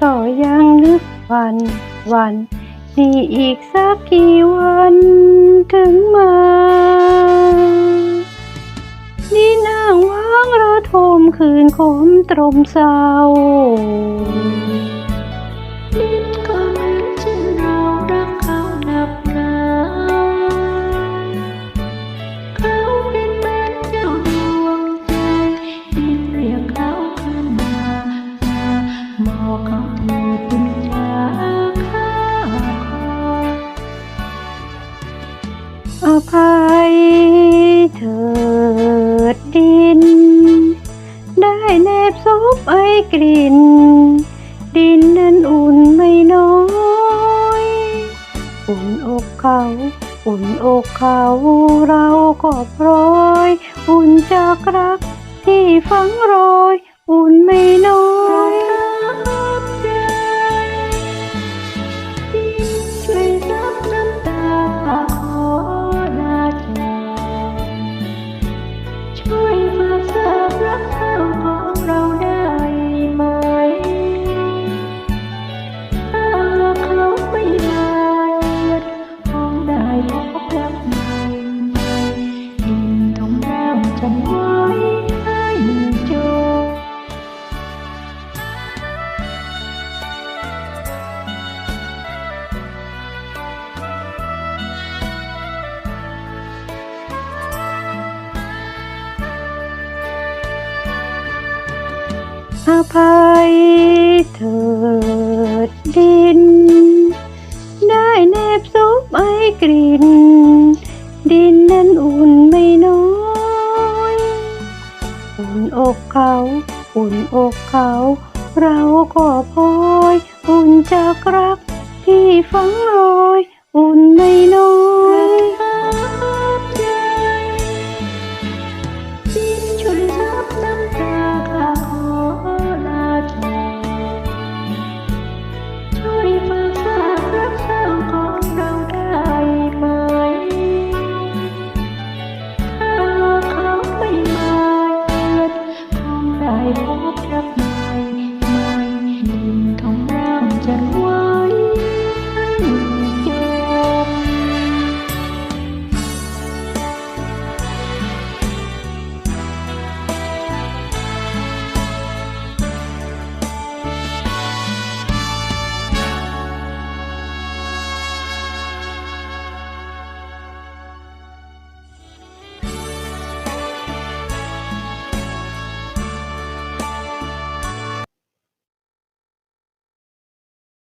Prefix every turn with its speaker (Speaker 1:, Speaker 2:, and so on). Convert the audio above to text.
Speaker 1: ก็ยังนึกวันวันนี่อีกสักกี่วันถึงมา นี่นางวางระทมคืนคมตรมเศร้า
Speaker 2: อ
Speaker 1: ภัยเถิดดิน ได้แนบซบไอกลิ่น ดินนั้นอุ่นไม่น้อย อุ่นอกเขาอุ่นอกเขาเราก็พลอย อุ่นจากรักที่ฝังรอย อุ่นไม่น้อย
Speaker 2: อ
Speaker 1: ภัย อุ่นอกเขา เราก็พลอยอุ่นจากรักที่ฝังรอย อุ่นไม่น้อย